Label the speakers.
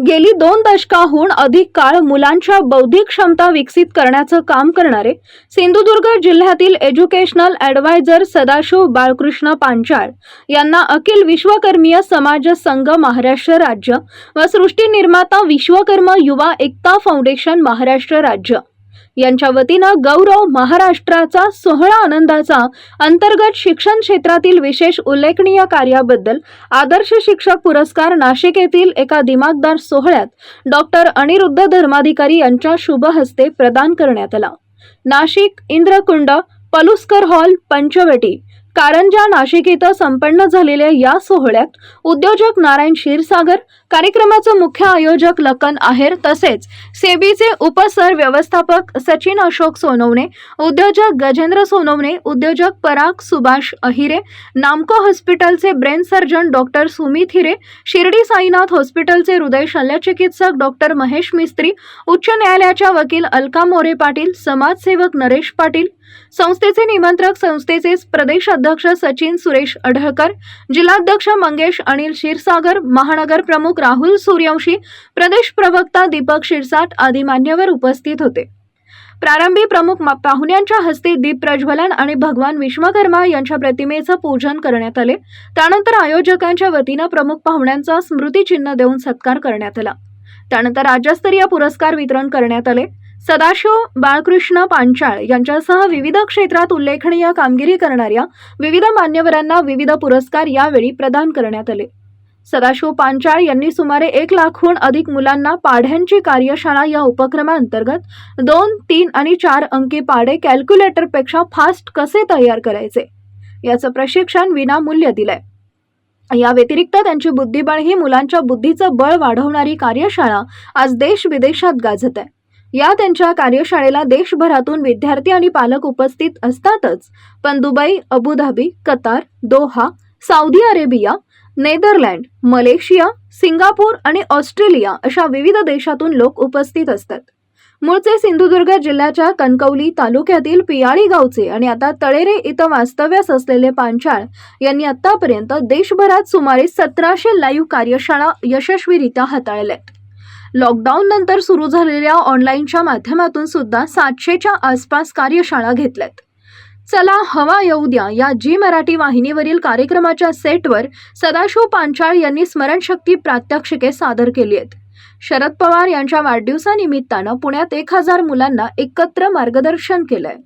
Speaker 1: गेली दोन दशकाहून अधिक काळ मुलांच्या बौद्धिक क्षमता विकसित करण्याचं काम करणारे सिंधुदुर्ग जिल्ह्यातील एज्युकेशनल ॲडवायझर सदाशिव बाळकृष्ण पांचाळ यांना अखिल विश्वकर्मीय समाज संघ महाराष्ट्र राज्य व सृष्टी निर्माता विश्वकर्म युवा एकता फाउंडेशन महाराष्ट्र राज्य यांच्या वतीनं गौरव महाराष्ट्राचा सोहळा आनंदाचा अंतर्गत शिक्षण क्षेत्रातील विशेष उल्लेखनीय कार्याबद्दल आदर्श शिक्षक पुरस्कार नाशिक येथील एका दिमागदार सोहळ्यात डॉक्टर अनिरुद्ध धर्माधिकारी यांच्या शुभ हस्ते प्रदान करण्यात आला. नाशिक इंद्रकुंड पलुस्कर हॉल पंचवटी कारंजा नाशिक इथं संपन्न झालेल्या या सोहळ्यात उद्योजक नारायण क्षीरसागर कार्यक्रमाचं मुख्य आयोजक लखन आहेर तसेच सेबीचे उपसर व्यवस्थापक सचिन अशोक सोनवणे उद्योजक गजेंद्र सोनवणे उद्योजक पराग सुभाष अहिरे नामको हॉस्पिटलचे brain surgeon doctor Sumit Hire Shirdi Sainath हॉस्पिटलचे हृदय शल्यचिकित्सक डॉक्टर महेश मिस्त्री उच्च न्यायालयाच्या वकील अलका मोरे पाटील समाजसेवक नरेश पाटील संस्थेचे निमंत्रक संस्थेचे प्रदेश अध्यक्ष सचिन सुरेश अढळकर जिल्हाध्यक्ष मंगेश अनिल क्षीरसागर महानगर प्रमुख राहुल सूर्यवंशी प्रदेश प्रवक्ता दीपक शिरसाट आदी मान्यवर उपस्थित होते. प्रारंभी प्रमुख पाहुण्यांच्या हस्ते दीप प्रज्वलन आणि भगवान विश्वकर्मा यांच्या प्रतिमेचं पूजन करण्यात आले. त्यानंतर आयोजकांच्या वतीनं प्रमुख पाहुण्यांचा स्मृतिचिन्ह देऊन सत्कार करण्यात आला. त्यानंतर राज्यस्तरीय पुरस्कार वितरण करण्यात आले. सदाशिव बाळकृष्ण पांचाळ यांच्यासह विविध क्षेत्रात उल्लेखनीय कामगिरी करणाऱ्या विविध मान्यवरांना विविध पुरस्कार यावेळी प्रदान करण्यात आले. सदाशिव पांचाळ यांनी सुमारे एक लाखहून अधिक मुलांना पाढ्यांची कार्यशाळा या उपक्रमाअंतर्गत दोन तीन आणि चार अंकी पाढे कॅल्क्युलेटरपेक्षा फास्ट कसे तयार करायचे? याचं प्रशिक्षण विनामूल्य दिलंय. या व्यतिरिक्त त्यांची बुद्धिबळ ही मुलांच्या बुद्धीचं बळ वाढवणारी कार्यशाळा आज देश विदेशात गाजत आहे. या त्यांच्या कार्यशाळेला देशभरातून विद्यार्थी आणि पालक उपस्थित असतातच. पण Dubai Abu Dhabi Qatar Doha Saudi Arabia Netherland Malaysia Singapore आणि ऑस्ट्रेलिया अशा विविध देशातून लोक उपस्थित असतात. मूळचे सिंधुदुर्ग जिल्ह्याच्या कणकवली तालुक्यातील पियाळी गावचे आणि आता तळेरे इथं वास्तव्यास असलेले पांचाळ यांनी आतापर्यंत देशभरात सुमारे सतराशे लाईव्ह कार्यशाळा यशस्वीरित्या हाताळल्यात. लॉकडाऊन नंतर सुरू झालेल्या ऑनलाईनच्या माध्यमातून सुद्धा सातशेच्या आसपास कार्यशाळा घेतल्यात. चला हवा येऊ द्या या जी मराठी वाहिनीवरील कार्यक्रमाच्या सेटवर सदाशिव पांचाळ यांनी स्मरणशक्ती प्रात्यक्षिके सादर केली आहेत. शरद पवार यांच्या वाढदिवसानिमित्तानं पुण्यात एक हजार मुलांना एकत्र मार्गदर्शन केलंय.